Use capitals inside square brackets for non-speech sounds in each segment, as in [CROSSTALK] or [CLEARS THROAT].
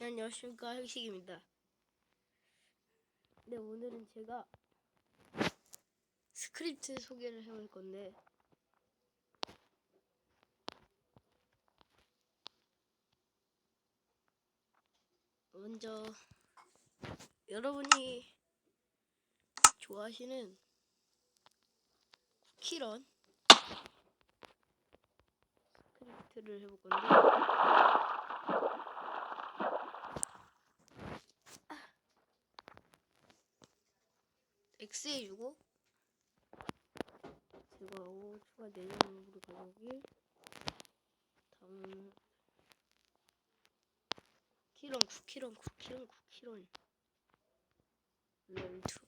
네, 안녕하십니까 혁식입니다. 네 오늘은 제가 스크립트 소개를 해볼 건데 먼저 여러분이 좋아하시는 쿠키런 스크립트를 해볼 건데 X에 주고? 제거하고 추가 내용으로 가져오기 다음. 키런 쿠키런 쿠키런 쿠키런. 렐투.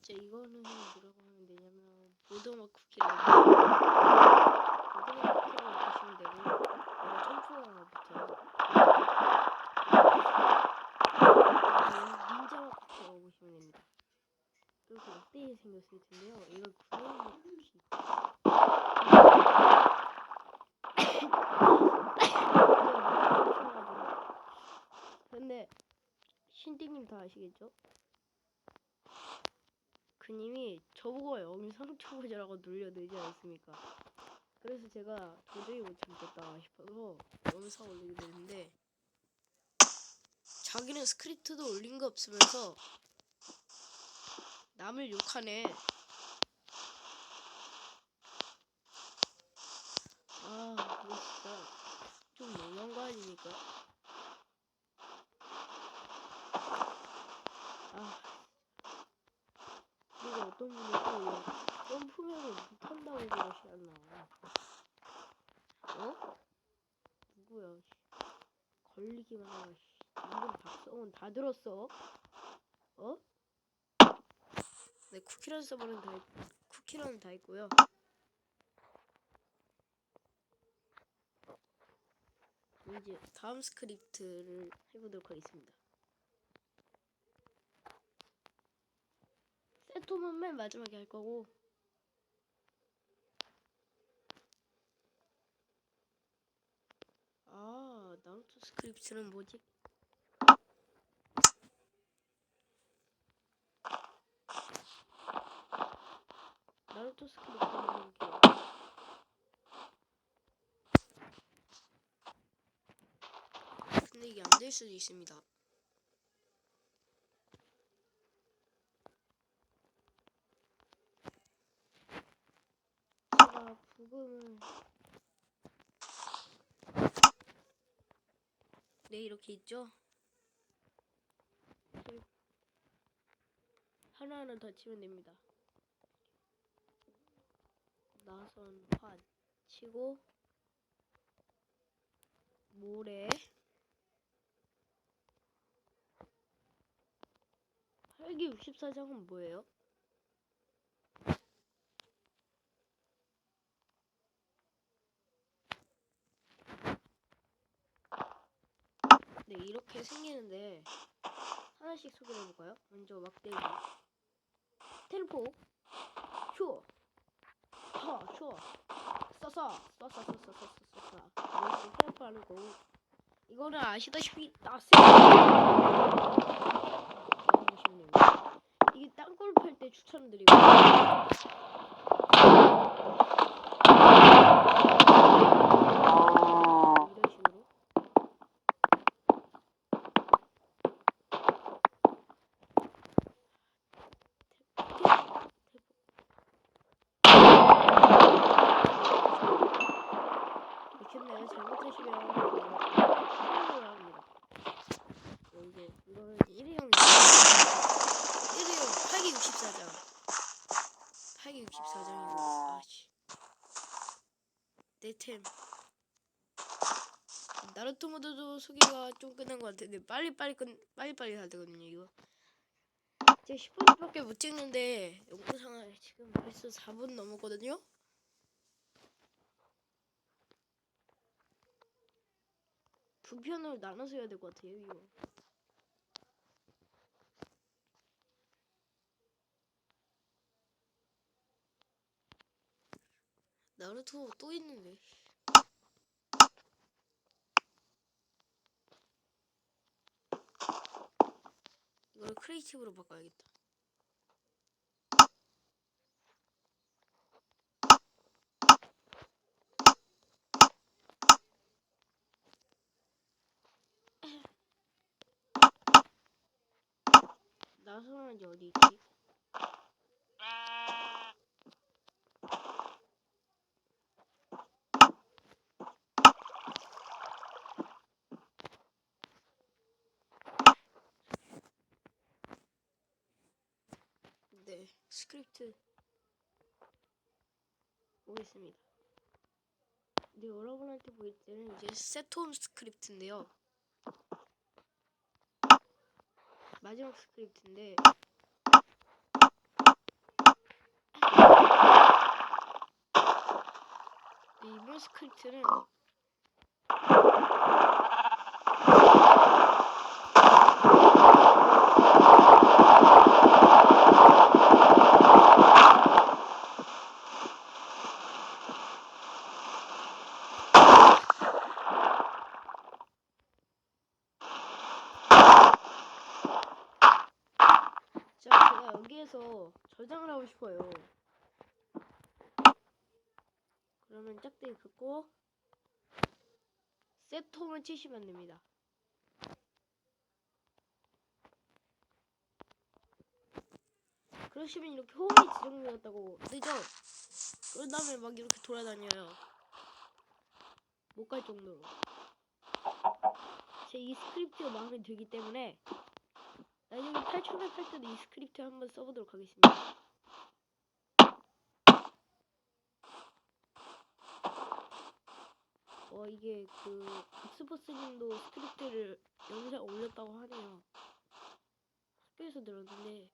자 이거는 뭐라고 하면 되냐면 보더맛 쿠키런 보더맛 쿠키라고 보시면 되고 얘가 점프가 붙어요 닌자와 쿠키라고 보시면 됩니다. 이렇게 막대기 생겼을 텐데요. 이걸 구멍 쿠키. 근데 신디님 다 아시겠죠? 그님이 저보고 영상 초보자라고 놀려내지 않습니까? 그래서 제가 도저히 못 참겠다 싶어서 영상 올리게 됐는데 자기는 스크립트도 올린 거 없으면서 남을 욕하네. 아, 이거 진짜 좀 너무한 거 아닙니까? 아, 그리고 어떤 분이 또 점프면을 못한다고 그러시 않나? 어? 누구야? 씨. 걸리기만 하고. 씨. 이름 박성훈 다 들었어? 어? 네 쿠키런 서버는 다 있, 쿠키런은 다 있고요. 이제 다음 스크립트를 해보도록 하겠습니다. 세톰은 맨 마지막에 할 거고 아 나루토 스크립트는 뭐지? 나루토 스크립트는 볼게요. 근데 이게 안 될 수도 있습니다. 제가 부금을 네 이렇게 있죠? 네. 하나하나 더 치면 됩니다. 나선 환 치고 모래 활기 64장은 뭐예요? 네 이렇게 생기는데 하나씩 소개해 볼까요? 먼저 막대기 텔포 쇼 쳐, 쳐, 써서, 써서, 써서, 써서, 써서. 이렇게 텔포하는 거. 이거는 아시다시피 나세. 이게 땅굴 팔 때 추천드리고. 이런 식으로. 미쳤네 잘못하시면 혼을 합니다. 어, 이제 이거는 1위형 1위형 8기 64장 8기 64장이고 아씨 내템. 나루토 모드도 소개가 좀 끝난 것 같은데 빨리빨리 끝 빨리빨리 가야 되거든요 이거. 제가 10분밖에 못 찍는데 영상을 지금 벌써 4분 넘었거든요? 두 편으로 나눠서 해야 될 것 같아요 이거 나루토 또 있는데. 이걸 크리에이티브로 바꿔야겠다. [CLEARS THROAT] 나선한지 어디 있지? 네, 스크립트 보겠습니다. 네, 여러분한테 보일 때는 이제 세트홈 스크립트인데요. 마지막 스크립트인데 네, 이번 스크립트는 자, 여기에서 저장을 하고 싶어요. 그러면 짝대기 긋고 세트홈을 치시면 됩니다. 그러시면 이렇게 홈이 지정되었다고 뜨죠? 그런 다음에 막 이렇게 돌아다녀요. 못 갈 정도로. 제 이 스크립트가 마음에 들기 때문에 나중에 탈출을 할 때도 이 스크립트 한번 써보도록 하겠습니다. 어 이게 그 박스버스님도 스크립트를 영상 올렸다고 하네요. 학교에서 들었는데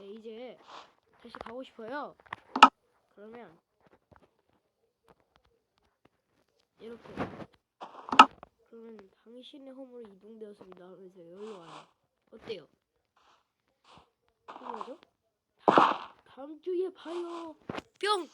네 이제 다시 가고 싶어요. 그러면 이렇게 그러면 당신의 홈으로 이동되었습니다 하면서 여기로 와요. 어때요? 뭐죠? 다음 주에 봐요. 뿅!